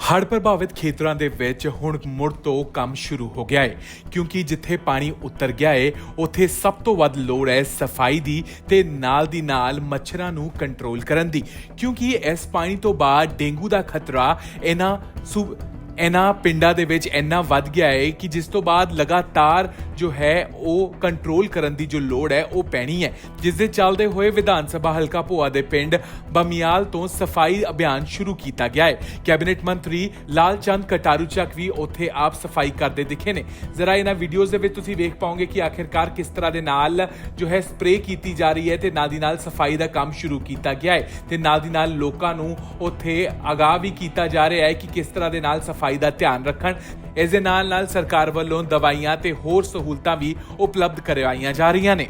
ਹੜ੍ਹ ਪ੍ਰਭਾਵਿਤ ਖੇਤਰਾਂ ਦੇ ਵਿੱਚ ਹੁਣ ਮੁੜ ਤੋਂ ਕੰਮ ਸ਼ੁਰੂ ਹੋ ਗਿਆ ਹੈ ਕਿਉਂਕਿ ਜਿੱਥੇ ਪਾਣੀ ਉਤਰ ਗਿਆ ਹੈ ਉੱਥੇ ਸਭ ਤੋਂ ਵੱਧ ਲੋੜ ਹੈ ਸਫ਼ਾਈ ਦੀ ਤੇ ਨਾਲ ਦੀ ਨਾਲ ਮੱਛਰਾਂ ਨੂੰ ਕੰਟਰੋਲ ਕਰਨ ਦੀ, ਕਿਉਂਕਿ ਇਸ ਪਾਣੀ ਤੋਂ ਬਾਅਦ ਡੇਂਗੂ ਦਾ ਖਤਰਾ ਇਹਨਾਂ ਸੂ ਇਹਨਾਂ ਪਿੰਡਾਂ ਦੇ ਵਿੱਚ ਇੰਨਾ ਵੱਧ ਗਿਆ ਹੈ ਕਿ ਜਿਸ ਤੋਂ ਬਾਅਦ ਲਗਾਤਾਰ ਜੋ ਹੈ ਉਹ ਕੰਟਰੋਲ ਕਰਨ ਦੀ ਜੋ ਲੋੜ ਹੈ, ਉਹ ਪੈਣੀ ਹੈ। ਜਿਸ ਦੇ ਚੱਲਦੇ ਹੋਏ ਵਿਧਾਨ ਸਭਾ ਹਲਕਾ ਭੋਆ ਦੇ ਪਿੰਡ ਬਮਿਆਲ ਤੋਂ ਸਫ਼ਾਈ ਅਭਿਆਨ ਸ਼ੁਰੂ ਕੀਤਾ ਗਿਆ ਹੈ। ਕੈਬਨਿਟ ਮੰਤਰੀ ਲਾਲਚੰਦ ਕਟਾਰੂ ਚੱਕ ਵੀ ਉੱਥੇ ਆਪ ਸਫ਼ਾਈ ਕਰਦੇ ਦਿਖੇ ਨੇ। ਜ਼ਰਾ ਇਹਨਾਂ ਵੀਡੀਓਜ਼ ਦੇ ਵਿੱਚ ਤੁਸੀਂ ਵੇਖ ਪਾਓਗੇ ਕਿ ਆਖਿਰਕਾਰ ਕਿਸ ਤਰ੍ਹਾਂ ਦੇ ਨਾਲ ਜੋ ਹੈ ਸਪਰੇਅ ਕੀਤੀ ਜਾ ਰਹੀ ਹੈ ਤੇ ਨਾਲ ਦੀ ਨਾਲ ਸਫ਼ਾਈ ਦਾ ਕੰਮ ਸ਼ੁਰੂ ਕੀਤਾ ਗਿਆ ਹੈ। ਤੇ ਨਾਲ ਦੀ ਨਾਲ ਲੋਕਾਂ ਨੂੰ ਉੱਥੇ ਅਗਾਹ ਵੀ ਕੀਤਾ ਜਾ ਰਿਹਾ ਹੈ ਕਿ ਕਿਸ ਤਰ੍ਹਾਂ ਦੇ ਨਾਲ ਸਫ਼ਾਈ ਦਾ ਧਿਆਨ ਰੱਖਣ। ਇਸ ਦੇ ਨਾਲ ਨਾਲ ਸਰਕਾਰ ਵੱਲੋਂ ਦਵਾਈਆਂ ਤੇ ਹੋਰ ਸਹੂਲਤਾਂ ਵੀ ਉਪਲਬਧ ਕਰਵਾਈਆਂ ਜਾ ਰਹੀਆਂ ਨੇ।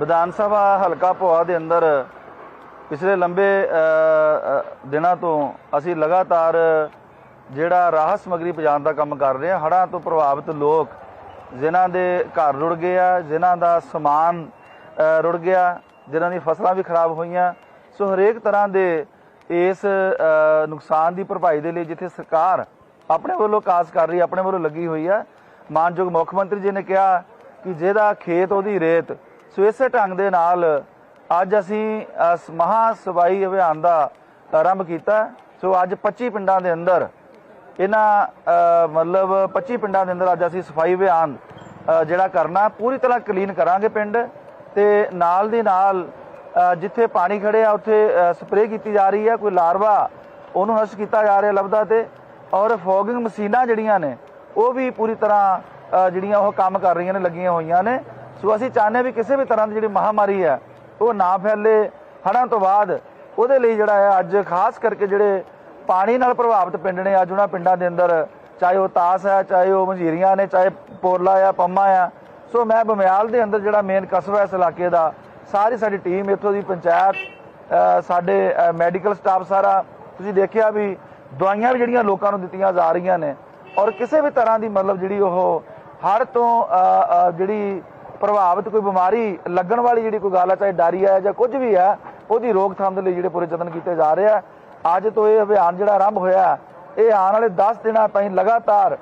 ਵਿਧਾਨ ਸਭਾ ਹਲਕਾ ਭੋਆ ਦੇ ਅੰਦਰ ਪਿਛਲੇ ਲੰਬੇ ਦਿਨਾਂ ਤੋਂ ਅਸੀਂ ਲਗਾਤਾਰ ਜਿਹੜਾ ਰਾਹਤ ਸਮਗਰੀ ਪਹੁੰਚਾਉਣ ਦਾ ਕੰਮ ਕਰ ਰਹੇ ਹਾਂ। ਹੜ੍ਹਾਂ ਤੋਂ ਪ੍ਰਭਾਵਿਤ ਲੋਕ ਜਿਨ੍ਹਾਂ ਦੇ ਘਰ ਰੁੜ ਗਏ ਆ, ਜਿਨ੍ਹਾਂ ਦਾ ਸਮਾਨ ਰੁੜ ਗਿਆ, ਜਿਨ੍ਹਾਂ ਦੀ ਫਸਲਾਂ ਵੀ ਖਰਾਬ ਹੋਈਆਂ ਸੋ ਹਰੇਕ ਤਰ੍ਹਾਂ ਦੇ ਇਸ ਨੁਕਸਾਨ ਦੀ ਭਰਪਾਈ ਦੇ ਲਈ ਜਿੱਥੇ ਸਰਕਾਰ ਆਪਣੇ ਵੱਲੋਂ ਕਾਸ ਕਰ ਰਹੀ ਹੈ, ਆਪਣੇ ਵੱਲੋਂ ਲੱਗੀ ਹੋਈ ਹੈ, ਮਾਨਯੋਗ ਮੁੱਖ ਮੰਤਰੀ ਜੀ ਨੇ ਕਿਹਾ ਕਿ ਜਿਹਦਾ ਖੇਤ ਉਹਦੀ ਰੇਤ, ਸੋ ਇਸੇ ਢੰਗ ਦੇ ਨਾਲ ਅੱਜ ਅਸੀਂ ਇਸ ਮਹਾ ਸਫ਼ਾਈ ਅਭਿਆਨ ਦਾ ਆਰੰਭ ਕੀਤਾ ਸੋ ਅੱਜ 25 ਪਿੰਡਾਂ ਦੇ ਅੰਦਰ ਇਹਨਾਂ ਮਤਲਬ 25 ਪਿੰਡਾਂ ਦੇ ਅੰਦਰ ਅੱਜ ਅਸੀਂ ਸਫ਼ਾਈ ਅਭਿਆਨ ਜਿਹੜਾ ਕਰਨਾ ਪੂਰੀ ਤਰ੍ਹਾਂ ਕਲੀਨ ਕਰਾਂਗੇ ਪਿੰਡ ਤੇ ਨਾਲ ਦੀ ਨਾਲ ਜਿੱਥੇ ਪਾਣੀ ਖੜਿਆ ਉੱਥੇ ਸਪਰੇਅ ਕੀਤੀ ਜਾ ਰਹੀ ਹੈ, ਕੋਈ ਲਾਰਵਾ ਉਹਨੂੰ ਨਸ਼ਟ ਕੀਤਾ ਜਾ ਰਿਹਾ ਲੱਭਦਾ ਤੇ, ਔਰ ਫੋਗਿੰਗ ਮਸ਼ੀਨਾਂ ਜਿਹੜੀਆਂ ਨੇ, ਉਹ ਵੀ ਪੂਰੀ ਤਰ੍ਹਾਂ ਜਿਹੜੀਆਂ ਉਹ ਕੰਮ ਕਰ ਰਹੀਆਂ ਨੇ, ਲੱਗੀਆਂ ਹੋਈਆਂ ਨੇ। ਸੋ ਅਸੀਂ ਚਾਹੁੰਦੇ ਵੀ ਕਿਸੇ ਵੀ ਤਰ੍ਹਾਂ ਦੀ ਜਿਹੜੀ ਮਹਾਮਾਰੀ ਹੈ, ਉਹ ਨਾ ਫੈਲੇ। ਹੜ੍ਹਾਂ ਤੋਂ ਬਾਅਦ ਉਹਦੇ ਲਈ ਜਿਹੜਾ ਹੈ, ਅੱਜ ਖਾਸ ਕਰਕੇ ਜਿਹੜੇ ਪਾਣੀ ਨਾਲ ਪ੍ਰਭਾਵਿਤ ਪਿੰਡ ਨੇ, ਅੱਜ ਉਹਨਾਂ ਪਿੰਡਾਂ ਦੇ ਅੰਦਰ, ਚਾਹੇ ਉਹ ਤਾਸ ਹੈ, ਚਾਹੇ ਉਹ ਮਝੀਰੀਆਂ ਨੇ, ਚਾਹੇ ਪੋਲਾ ਆ, ਪੰਮਾ ਆ। ਸੋ ਮੈਂ ਬਮਿਆਲ ਦੇ ਅੰਦਰ ਜਿਹੜਾ ਮੇਨ ਕਸਬਾ ਇਸ ਇਲਾਕੇ ਦਾ ਸਾਰੀ ਸਾਡੀ ਟੀਮ ਇੱਥੋਂ ਦੀ ਪੰਚਾਇਤ ਸਾਡੇ ਮੈਡੀਕਲ ਸਟਾਫ ਸਾਰਾ, ਤੁਸੀਂ ਦੇਖਿਆ ਵੀ ਦਵਾਈਆਂ ਵੀ ਜਿਹੜੀਆਂ ਲੋਕਾਂ ਨੂੰ ਦਿੱਤੀਆਂ ਜਾ ਰਹੀਆਂ ਨੇ ਔਰ ਕਿਸੇ ਵੀ ਤਰ੍ਹਾਂ ਦੀ ਮਤਲਬ ਜਿਹੜੀ ਉਹ ਹੜ੍ਹ ਤੋਂ ਜਿਹੜੀ ਪ੍ਰਭਾਵਿਤ ਕੋਈ ਬਿਮਾਰੀ ਲੱਗਣ ਵਾਲੀ ਜਿਹੜੀ ਕੋਈ ਗੱਲ ਹੈ ਚਾਹੇ ਡਾਰੀਆ ਹੈ ਜਾਂ ਕੁਝ ਵੀ ਹੈ ਉਹਦੀ ਰੋਕਥਾਮ ਦੇ ਲਈ ਜਿਹੜੇ ਪੂਰੇ ਯਤਨ ਕੀਤੇ ਜਾ ਰਹੇ ਆ। ਅੱਜ ਤੋਂ ਇਹ ਅਭਿਆਨ ਜਿਹੜਾ ਆਰੰਭ ਹੋਇਆ, ਇਹ ਆਉਣ ਵਾਲੇ 10 ਦਿਨਾਂ ਤਾਈਂ ਲਗਾਤਾਰ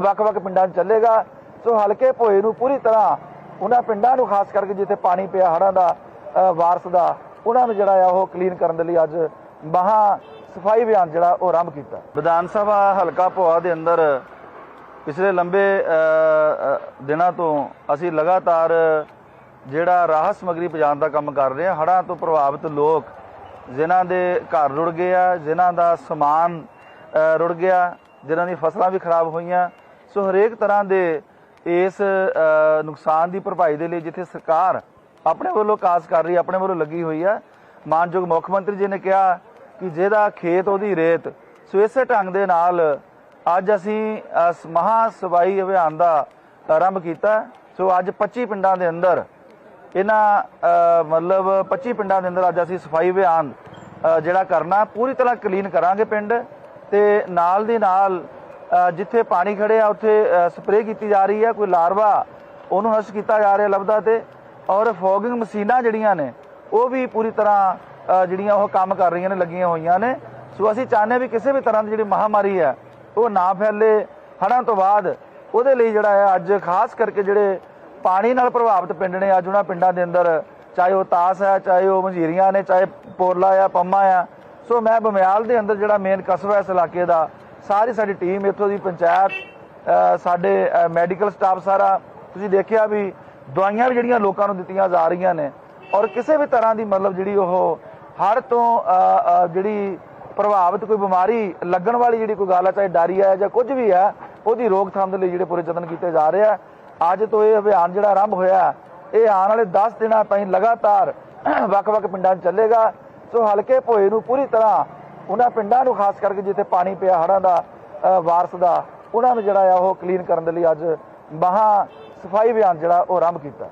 ਵੱਖ-ਵੱਖ ਪਿੰਡਾਂ 'ਚ ਚੱਲੇਗਾ। ਸੋ ਹਲਕੇ ਭੋਏ ਨੂੰ ਪੂਰੀ ਤਰ੍ਹਾਂ ਉਹਨਾਂ ਪਿੰਡਾਂ ਨੂੰ ਖਾਸ ਕਰਕੇ ਜਿੱਥੇ ਪਾਣੀ ਪਿਆ, ਹੜ੍ਹਾਂ ਦਾ ਵਾਰਸ ਦਾ, ਉਹਨਾਂ ਨੂੰ ਜਿਹੜਾ ਆ ਉਹ ਕਲੀਨ ਕਰਨ ਦੇ ਲਈ ਅੱਜ ਮਹਾ ਸਫ਼ਾਈ ਅਭਿਆਨ ਜਿਹੜਾ ਉਹ ਆਰੰਭ ਕੀਤਾ। ਵਿਧਾਨ ਸਭਾ ਹਲਕਾ ਭੋਆ ਦੇ ਅੰਦਰ ਪਿਛਲੇ ਲੰਬੇ ਦਿਨਾਂ ਤੋਂ ਅਸੀਂ ਲਗਾਤਾਰ ਜਿਹੜਾ ਰਾਹਤ ਸਮਗਰੀ ਪਹੁੰਚਾਉਣ ਦਾ ਕੰਮ ਕਰ ਰਹੇ ਹਾਂ। ਹੜ੍ਹਾਂ ਤੋਂ ਪ੍ਰਭਾਵਿਤ ਲੋਕ ਜਿਨ੍ਹਾਂ ਦੇ ਘਰ ਰੁੜ ਗਏ ਆ, ਜਿਨ੍ਹਾਂ ਦਾ ਸਮਾਨ ਰੁੜ ਗਿਆ, ਜਿਨ੍ਹਾਂ ਦੀ ਫਸਲਾਂ ਵੀ ਖਰਾਬ ਹੋਈਆਂ। ਸੋ ਹਰੇਕ ਤਰ੍ਹਾਂ ਦੇ ਇਸ ਨੁਕਸਾਨ ਦੀ ਭਰਪਾਈ ਦੇ ਲਈ ਜਿੱਥੇ ਸਰਕਾਰ ਆਪਣੇ ਵੱਲੋਂ ਕਾਸ ਕਰ ਰਹੀ ਹੈ, ਆਪਣੇ ਵੱਲੋਂ ਲੱਗੀ ਹੋਈ ਹੈ, ਮਾਨਯੋਗ ਮੁੱਖ ਮੰਤਰੀ ਜੀ ਨੇ ਕਿਹਾ ਕਿ ਜਿਹਦਾ ਖੇਤ ਉਹਦੀ ਰੇਤ ਸੋ ਇਸੇ ਢੰਗ ਦੇ ਨਾਲ ਅੱਜ ਅਸੀਂ ਇਸ ਮਹਾ ਸਫ਼ਾਈ ਅਭਿਆਨ ਦਾ ਆਰੰਭ ਕੀਤਾ। ਸੋ ਅੱਜ 25 ਪਿੰਡਾਂ ਦੇ ਅੰਦਰ ਇਹਨਾਂ ਮਤਲਬ 25 ਪਿੰਡਾਂ ਦੇ ਅੰਦਰ ਅੱਜ ਅਸੀਂ ਸਫ਼ਾਈ ਅਭਿਆਨ ਜਿਹੜਾ ਕਰਨਾ, ਪੂਰੀ ਤਰ੍ਹਾਂ ਕਲੀਨ ਕਰਾਂਗੇ ਪਿੰਡ ਤੇ ਨਾਲ ਦੀ ਨਾਲ ਜਿੱਥੇ ਪਾਣੀ ਖੜਿਆ ਉੱਥੇ ਸਪਰੇਅ ਕੀਤੀ ਜਾ ਰਹੀ ਹੈ ਕੋਈ ਲਾਰਵਾ, ਉਹਨੂੰ ਨਸ਼ਟ ਕੀਤਾ ਜਾ ਰਿਹਾ ਲੱਭਦਾ ਤੇ, ਔਰ ਫੋਗਿੰਗ ਮਸ਼ੀਨਾਂ ਜਿਹੜੀਆਂ ਨੇ, ਉਹ ਵੀ ਪੂਰੀ ਤਰ੍ਹਾਂ ਜਿਹੜੀਆਂ ਉਹ ਕੰਮ ਕਰ ਰਹੀਆਂ ਨੇ, ਲੱਗੀਆਂ ਹੋਈਆਂ ਨੇ। ਸੋ ਅਸੀਂ ਚਾਹੁੰਦੇ ਹਾਂ ਵੀ ਕਿਸੇ ਵੀ ਤਰ੍ਹਾਂ ਦੀ ਜਿਹੜੀ ਮਹਾਮਾਰੀ ਹੈ, ਉਹ ਨਾ ਫੈਲੇ। ਹੜ੍ਹਾਂ ਤੋਂ ਬਾਅਦ ਉਹਦੇ ਲਈ ਜਿਹੜਾ ਹੈ, ਅੱਜ ਖਾਸ ਕਰਕੇ ਜਿਹੜੇ ਪਾਣੀ ਨਾਲ ਪ੍ਰਭਾਵਿਤ ਪਿੰਡ ਨੇ, ਅੱਜ ਉਹਨਾਂ ਪਿੰਡਾਂ ਦੇ ਅੰਦਰ, ਚਾਹੇ ਉਹ ਤਾਸ ਹੈ, ਚਾਹੇ ਉਹ ਮਝੀਰੀਆਂ ਨੇ, ਚਾਹੇ ਪੋਰਲਾ ਆ, ਪੰਮਾ ਆ। ਸੋ ਮੈਂ ਬਮਿਆਲ ਦੇ ਅੰਦਰ ਜਿਹੜਾ ਮੇਨ ਕਸਬਾ ਇਸ ਇਲਾਕੇ ਦਾ ਸਾਰੀ ਸਾਡੀ ਟੀਮ ਇੱਥੋਂ ਦੀ ਪੰਚਾਇਤ ਸਾਡੇ ਮੈਡੀਕਲ ਸਟਾਫ ਸਾਰਾ, ਤੁਸੀਂ ਦੇਖਿਆ ਵੀ ਦਵਾਈਆਂ ਵੀ ਜਿਹੜੀਆਂ ਲੋਕਾਂ ਨੂੰ ਦਿੱਤੀਆਂ ਜਾ ਰਹੀਆਂ ਨੇ ਔਰ ਕਿਸੇ ਵੀ ਤਰ੍ਹਾਂ ਦੀ ਮਤਲਬ ਜਿਹੜੀ ਉਹ ਹਰ ਤੋਂ ਜਿਹੜੀ ਪ੍ਰਭਾਵਿਤ ਕੋਈ ਬਿਮਾਰੀ ਲੱਗਣ ਵਾਲੀ ਜਿਹੜੀ ਕੋਈ ਗੱਲ ਹੈ ਚਾਹੇ ਡਾਰੀਆ ਹੈ ਜਾਂ ਕੁਝ ਵੀ ਹੈ ਉਹਦੀ ਰੋਕਥਾਮ ਦੇ ਲਈ ਜਿਹੜੇ ਪੂਰੇ ਯਤਨ ਕੀਤੇ ਜਾ ਰਹੇ ਆ। ਅੱਜ ਤੋਂ ਇਹ ਅਭਿਆਨ ਜਿਹੜਾ ਆਰੰਭ ਹੋਇਆ, ਇਹ ਆਉਣ ਵਾਲੇ 10 ਦਿਨਾਂ ਤਾਈਂ ਲਗਾਤਾਰ ਵੱਖ-ਵੱਖ ਪਿੰਡਾਂ 'ਚ ਚੱਲੇਗਾ। ਸੋ ਹਲਕੇ ਭੋਏ ਨੂੰ ਪੂਰੀ ਤਰ੍ਹਾਂ ਉਹਨਾਂ ਪਿੰਡਾਂ ਨੂੰ, ਖਾਸ ਕਰਕੇ ਜਿੱਥੇ ਪਾਣੀ ਪਿਆ, ਹੜ੍ਹਾਂ ਦਾ ਵਾਰਸ ਦਾ, ਉਹਨਾਂ ਨੂੰ ਜਿਹੜਾ ਆ ਉਹ ਕਲੀਨ ਕਰਨ ਦੇ ਲਈ ਅੱਜ ਮਹਾ ਸਫ਼ਾਈ ਅਭਿਆਨ ਜਿਹੜਾ ਉਹ ਆਰੰਭ ਕੀਤਾ।